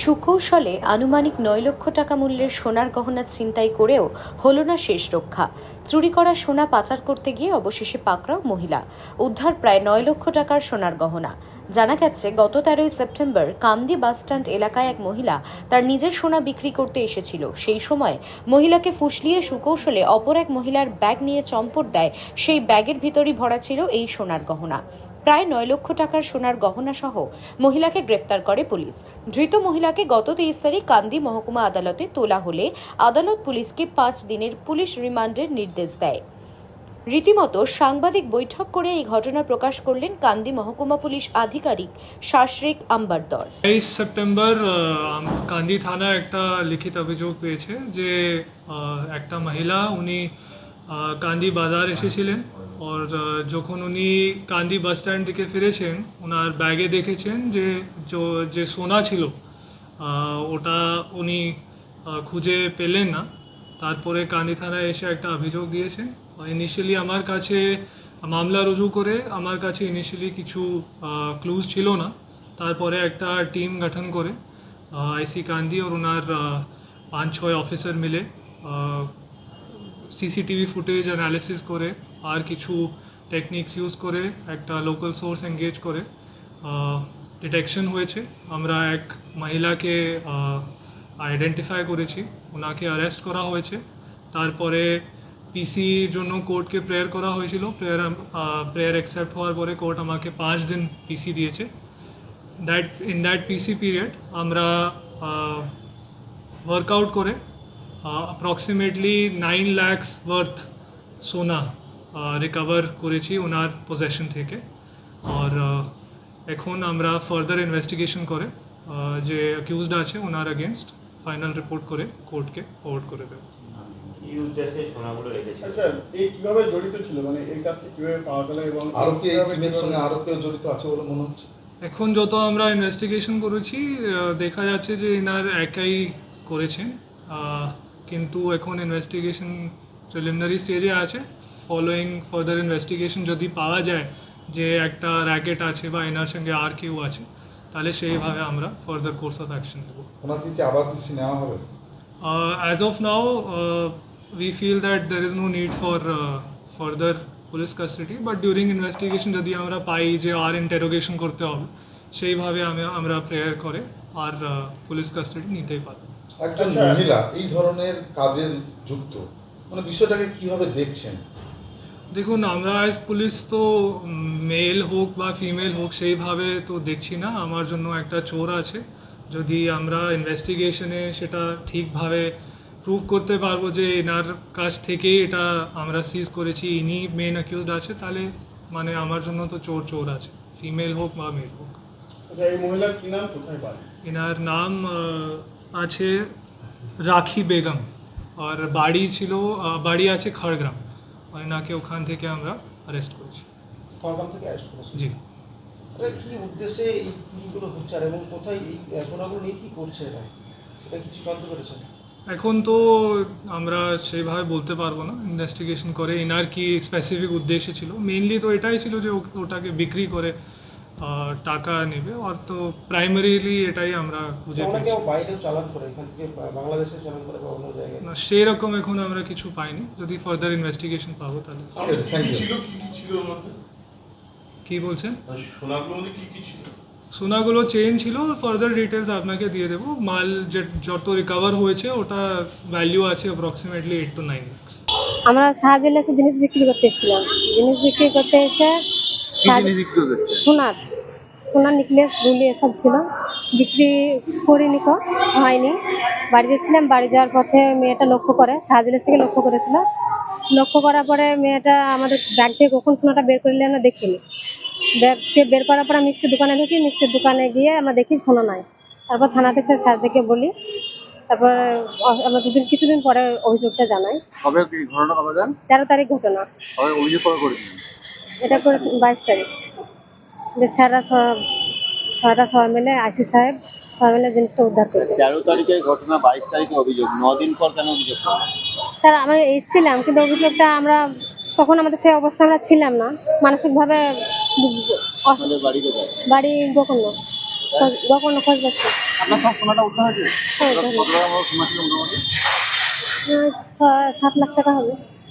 সুকৌশলে আনুমানিক নয় লক্ষ টাকা মূল্যের সোনার গহনা ছিনতাই করেও হল না শেষ রক্ষা। চুরি করা সোনা পাচার করতে গিয়ে অবশেষে পাকড়াও মহিলা। উদ্ধার প্রায় নয় লক্ষ টাকার সোনার গহনা। জানা গেছে, গত তেরোই সেপ্টেম্বর কান্দি বাসস্ট্যান্ড এলাকায় এক মহিলা তার নিজের সোনা বিক্রি করতে এসেছিল। সেই সময় মহিলাকে ফুসলিয়ে সুকৌশলে অপর এক মহিলার ব্যাগ নিয়ে চম্পট দেয়। সেই ব্যাগের ভিতরই ভরা ছিল এই সোনার গহনা। প্রায় নয় লক্ষ টাকার সোনার গহনা সহ মহিলাকে গ্রেফতার করে পুলিশ। ধৃত মহিলাকে গত তেইশ তারিখ কান্দি মহকুমা আদালতে তোলা হলে আদালত পুলিশকে পাঁচ দিনের পুলিশ রিমান্ডের নির্দেশ দেয়। রীতিমতো সাংবাদিক বৈঠক করে এই ঘটনা প্রকাশ করলেন কান্দি মহকুমা পুলিশ আধিকারিক শাসরিক আম্বারদর। তেইশ সেপ্টেম্বর কান্দি থানা একটা লিখিত অভিযোগ পেয়েছে যে একটা মহিলা, উনি কান্দি বাজার এসেছিলেন আর যখন উনি কান্দি বাস স্ট্যান্ড থেকে ফিরেছেন, ওনার ব্যাগে দেখেছেন যে যে সোনা ছিল ওটা উনি খুঁজে পেলেন না। তারপরে কান্দি থানায় এসে একটা অভিযোগ দিয়েছেন। ইনিশিয়ালি আমার কাছে মামলা রুজু করে আমার কাছে ইনিশিয়ালি কিছু ক্লুজ ছিল না। তারপরে একটা টিম গঠন করে আইসি কান্দি আর ওনার পাঁচ, ছয় অফিসার মিলে সিসিটিভি ফুটেজ অ্যানালিসিস করে আর কিছু টেকনিক্স ইউজ করে, একটা লোকাল সোর্স এঙ্গেজ করে। ডিটেকশন হয়েছে। আমরা এক মহিলাকে আইডেন্টিফাই করেছি। ওনাকে অ্যারেস্ট করা হয়েছে। তারপরে পিসির জন্য কোর্টকে প্রেয়ার করা হয়েছিল। প্রেয়ার প্রেয়ার অ্যাকসেপ্ট হওয়ার পরে কোর্ট আমাকে পাঁচ দিন পিসি দিয়েছে। That in that PC period আমরা ওয়ার্কআউট করে অ্যাপ্রক্সিমেটলি নাইন ল্যাক্স ওয়ার্থ সোনা রিকভার করেছি ওনার পজেশন থেকে। আর এখন আমরা ফার্দার ইনভেস্টিগেশন করে যে অ্যাকিউজড আছে ওনার এগেনস্ট ফাইনাল রিপোর্ট করে কোর্টকে ফরওয়ার্ড করে দেবো। কি উদ্দেশ্যে সোনাগুলো রেখেছিল? আচ্ছা এই কীভাবে জড়িত ছিল? মানে এই কাজটি কীভাবে পাওয়া গেল এবং আরও কি এই সঙ্গে আরও কেউ জড়িত আছে বলে মনে হচ্ছে? এখন যত আমরা ইনভেস্টিগেশন করেছি দেখা যাচ্ছে যে এনার একাই করেছেন। কিন্তু এখন ইনভেস্টিগেশন প্রিলিমিনারি স্টেজে আছে। ফলোয়িং ফার্দার ইনভেস্টিগেশন যদি পাওয়া যায় যে একটা র্যাকেট আছে বা এনার সঙ্গে আর কেউ আছে তাহলে সেইভাবে আমরা ফার্দার কোর্স অফ অ্যাকশন নেব। ওনাকে কি আবার পিসি নেওয়া হবে? now, uh, we feel that there is no need for uh, further police custody, but during investigation যদি আমরা পাই যে আর ইন্টারোগেশন করতে হবে সেইভাবে আমি আমরা প্রেয়ার করে আর পুলিশ কাস্টাডি নিতেই পারব। একজন আচ্ছা। মহিলা এই ধরনের কাজে যুক্ত মানে বিষয়টাকে কীভাবে দেখছেন? দেখুন আমরা আজ পুলিশ তো মেল হোক বা ফিমেল হোক সেইভাবে তো দেখছি না। আমার জন্য একটা চোর আছে। যদি আমরা ইনভেস্টিগেশনে সেটা ঠিকভাবে প্রুভ করতে পারব যে এনার কাছ থেকেই এটা আমরা সিজ করেছি ইনি মেন অ্যাকিউজড আছে তাহলে মানে আমার জন্য তো চোর চোর আছে। ফিমেল হোক বা মেল হোক। আচ্ছা এই মহিলার কি নাম? কোথায় বাড়ি? এনার নাম আছে রাখি বেগম আর বাড়ি ছিল বাড়ি আছে খড়গ্রাম। আর এনাকে ওখান থেকে আমরা অ্যারেস্ট করেছি। কলকাতা থেকে অ্যারেস্ট করেছে জি। আচ্ছা, কি উদ্দেশ্যে এই চুরিগুলো হচ্ছে আর এবং কোথায় এই নিয়ে কি করছে এরা? সেটা কিছু জানতে পেরেছেন এখন তো আমরা সেভাবে বলতে পারব না। ইনভেস্টিগেশন করে এনার কি স্পেসিফিক উদ্দেশ্য ছিল? মেনলি তো এটাই ছিল যে ওটাকে বিক্রি করে টাকা নেবে। আর তো প্রাইমারিলি এটাই আমরা খুঁজে পেয়েছি বাইরেও চালান করে? এখান থেকে বাংলাদেশে চালান করে বা অন্য জায়গায়? না সেই রকম এখন আমরা কিছু পাইনি। যদি ফার্দার ইনভেস্টিগেশন পাবো তাহলে। ছিল? কি কি ছিল কি বলছেন? সোনাগুলোর মধ্যে কি কি ছিল? সোনাগুলো চেন ছিল। ফার্দার ডিটেলস আপনাকে দিয়ে দেবো। মাল যে- যত রিকভার হয়েছে ওটা ভ্যালু আছে অ্যাপ্রক্সিমেটলি এইট টু নাইন আমরা সাহায্যে জিনিস বিক্রি করতে এসেছিলাম। জিনিস বিক্রি করতে এসে সোনার। সোনার নেকলেস রুলি এসব ছিল। বিক্রি করিনি কো হয়নি। বাড়ি যাচ্ছিলাম বাড়ি যাওয়ার পথে মেয়েটা লক্ষ্য করে সাহায্যের থেকে লক্ষ্য করেছিল। লক্ষ্য করার পরে মেয়েটা আমাদের ব্যাগ থেকে কখন সোনাটা বের করলে আমরা দেখিনি। ব্যাগ থেকে বের করার পরে মিষ্টির দোকানে ঢুকি মিষ্টির দোকানে গিয়ে আমরা দেখি সোনা নাই। তারপর থানাতে সে স্যারদেরকে বলি। তারপর আমরা দুদিন কিছুদিন পরে অভিযোগটা জানাই। তেরো তারিখ ঘটনা। অভিযোগ এটা করেছে বাইশ তারিখ। যে স্যাররা স্যাররা সবাই মিলে আইসি সাহেব সবাই মিলে জিনিসটা উদ্ধার করে তেরো তারিখের ঘটনা বাইশ তারিখে অভিযোগ দিন পর কেন অভিযোগ স্যার আমরা এসেছিলাম কিন্তু অভিযোগটা আমরা তখন আমাদের সেই অবস্থা আমরা ছিলাম না। মানসিকভাবে বাড়ি বাড়ি গোকর্ণ খোঁজ হয়েছে? হ্যাঁ, সাত লাখ টাকা হবে।